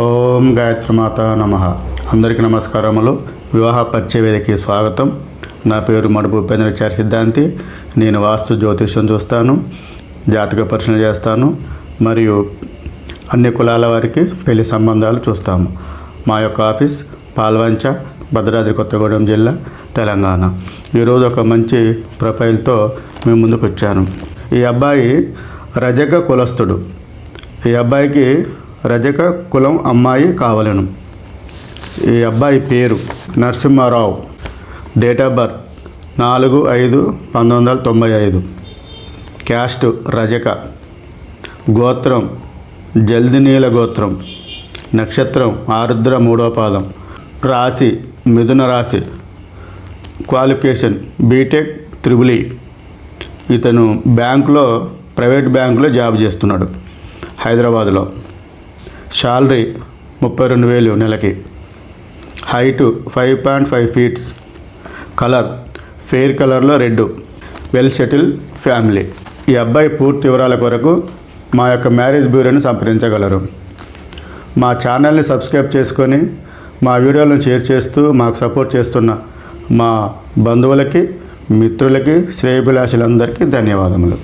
ఓం గాయత్రమాత నమ. అందరికీ నమస్కారములు. వివాహ పరిచయవేదికి స్వాగతం. నా పేరు మడుపు ఉపేంద్రచారి సిద్ధాంతి. నేను వాస్తు జ్యోతిష్యం చూస్తాను జాతక పరిశీలన చేస్తాను మరియు అన్ని కులాల వారికి పెళ్ళి సంబంధాలు చూస్తాము. మా యొక్క ఆఫీస్ పాల్వంచ భద్రాద్రి కొత్తగూడెం జిల్లా తెలంగాణ. ఈరోజు ఒక మంచి ప్రొఫైల్తో మేము ముందుకు వచ్చాను. ఈ అబ్బాయి రజక కులస్తుడు. ఈ అబ్బాయికి రజక కులం అమ్మాయి కావలను. ఈ అబ్బాయి పేరు నరసింహారావు. డేట్ ఆఫ్ బర్త్ నాలుగు ఐదు పంతొమ్మిది వందల తొంభై ఐదు. క్యాస్ట్ రజక. గోత్రం జల్దినీల గోత్రం. నక్షత్రం ఆరుద్ర మూడో పాదం. రాశి మిథున రాశి. క్వాలిఫికేషన్ బీటెక్ త్రిబులి ఇతను బ్యాంకులో ప్రైవేట్ బ్యాంకులో జాబ్ చేస్తున్నాడు. హైదరాబాద్లో. శాలరీ ముప్పై రెండు వేలు నెలకి. Height five point five feets colour fair కలర్లో రెడ్ వెల్ సెటిల్ ఫ్యామిలీ. ఈ అబ్బాయి పూర్తి వివరాల కొరకు మా యొక్క మ్యారేజ్ బ్యూరోని సంప్రదించగలరు. మా ఛానల్ని సబ్స్క్రైబ్ చేసుకొని మా వీడియోలను షేర్ చేస్తూ మాకు సపోర్ట్ చేస్తున్న మా బంధువులకి మిత్రులకి శ్రేయభిలాషులందరికీ ధన్యవాదములు.